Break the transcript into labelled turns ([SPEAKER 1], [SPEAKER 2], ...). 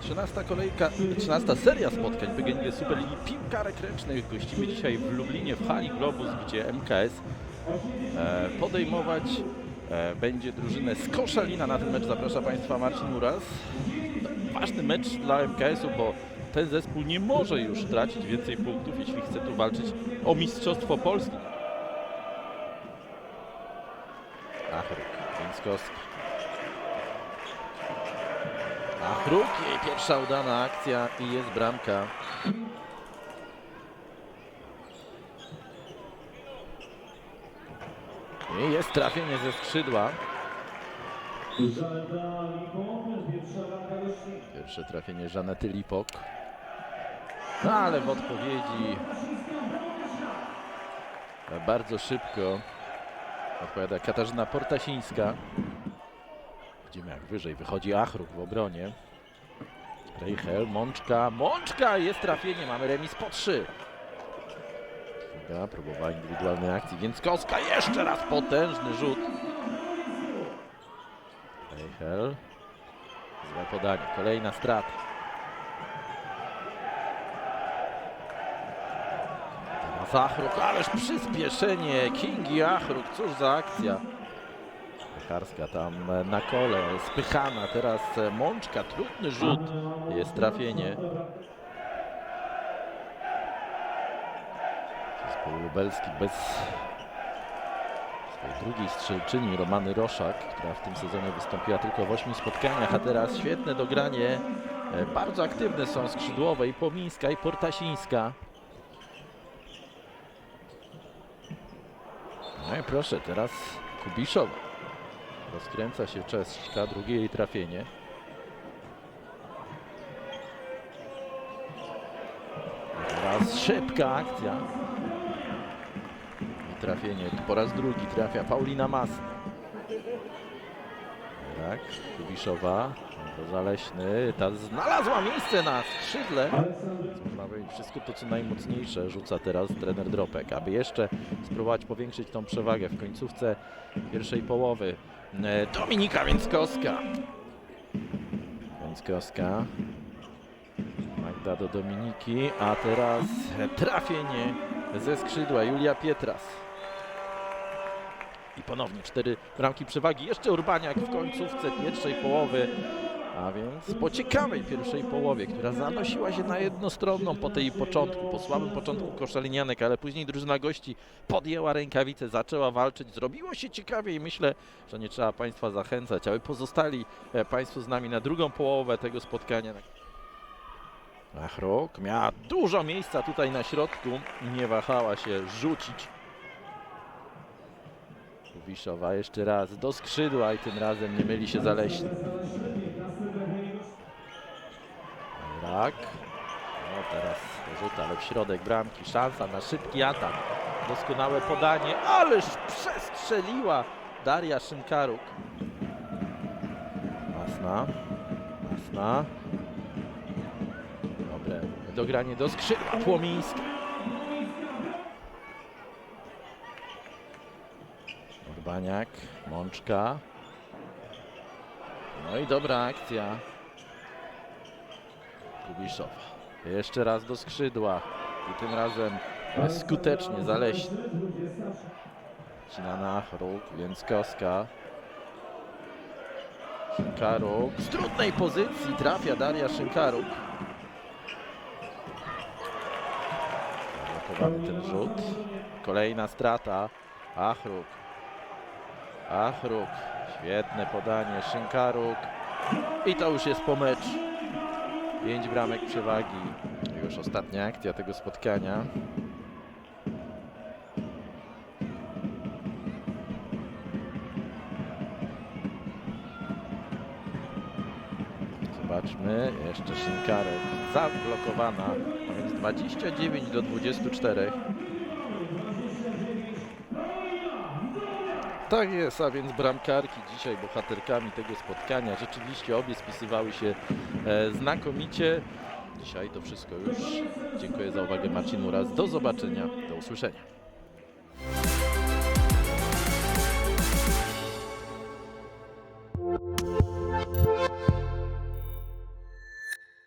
[SPEAKER 1] 13 kolejka, 13 seria spotkań PGNiG Superligi Piłkarek Ręcznych. Gościmy dzisiaj w Lublinie w hali Globus, gdzie MKS e, podejmować e, będzie drużynę z Koszalina. Na ten mecz zaprasza Państwa Marcin Muras. Ważny mecz dla MKS-u, bo ten zespół nie może już tracić więcej punktów, jeśli chce tu walczyć o Mistrzostwo Polski. Achruk, Więckowski. Achruk, jej pierwsza udana akcja i jest bramka. I jest trafienie ze skrzydła. Pierwsze trafienie Żanety Lipok. No ale w odpowiedzi bardzo szybko odpowiada Katarzyna Portasińska. Widzimy jak wyżej wychodzi Achruk w obronie. Reichel, Mączka, Mączka! Jest trafienie, mamy remis po trzy. Uwaga, próbowała indywidualnej akcji, więc Koska jeszcze raz potężny rzut. Reichel. Złe podanie, kolejna strata. Teraz Achruk, ależ przyspieszenie Kingi Achruk, cóż za akcja. Pecharska tam na kole, spychana, teraz e, Mączka, trudny rzut, jest trafienie. Zespół lubelski bez drugiej strzelczyni Romany Roszak, która w tym sezonie wystąpiła tylko w 8 spotkaniach, a teraz świetne dogranie. E, Bardzo aktywne są skrzydłowe i Pomińska i Portasińska. No i proszę, teraz Kubiszowa. Rozkręca się Czeska, drugie jej trafienie. I Teraz szybka akcja. I trafienie po raz drugi trafia Paulina Masna. Tak, Kubiszowa, Zaleśny, ta znalazła miejsce na skrzydle. Wszystko to co najmocniejsze rzuca teraz trener Dropek, aby jeszcze spróbować powiększyć tą przewagę w końcówce pierwszej połowy. E, Dominika Więckowska. Więckowska. Magda do Dominiki, a teraz trafienie ze skrzydła Julia Pietras. I ponownie cztery bramki przewagi. Jeszcze Urbaniak w końcówce pierwszej połowy. A więc po ciekawej pierwszej połowie, która zanosiła się na jednostronną po tej początku, po słabym początku koszalinianek, ale później drużyna gości podjęła rękawice, zaczęła walczyć, zrobiło się ciekawie i myślę, że nie trzeba Państwa zachęcać, aby pozostali e, Państwo z nami na drugą połowę tego spotkania. Achrok miała dużo miejsca tutaj na środku nie wahała się rzucić. Wiszowa jeszcze raz do skrzydła i tym razem nie myli się zaleśny. Tak. No teraz rzut, ale w środek bramki. Szansa na szybki atak. Doskonałe podanie, ależ przestrzeliła Daria Szynkaruk. Masna. Masna. Dobre dogranie do skrzydła. Płomińska. Urbaniak, Mączka. No i dobra akcja. Kubiszowa. Jeszcze raz do skrzydła. I tym razem skutecznie zaleśny. Cinana, Chruk, Więckowska. Szynkaruk. Z trudnej pozycji trafia Daria Szynkaruk. Zablokowany ten rzut. Kolejna strata. Achruk. Achruk. Świetne podanie. Szynkaruk. I to już jest po meczu. Pięć bramek przewagi. Już ostatnia akcja tego spotkania. Zobaczmy, jeszcze Szynkarek zablokowana, a więc 29 do 24. Tak jest, a więc bramkarki dzisiaj bohaterkami tego spotkania. Rzeczywiście obie spisywały się e, znakomicie. Dzisiaj to wszystko już. Dziękuję za uwagę Marcin Muraz. Do zobaczenia, do usłyszenia.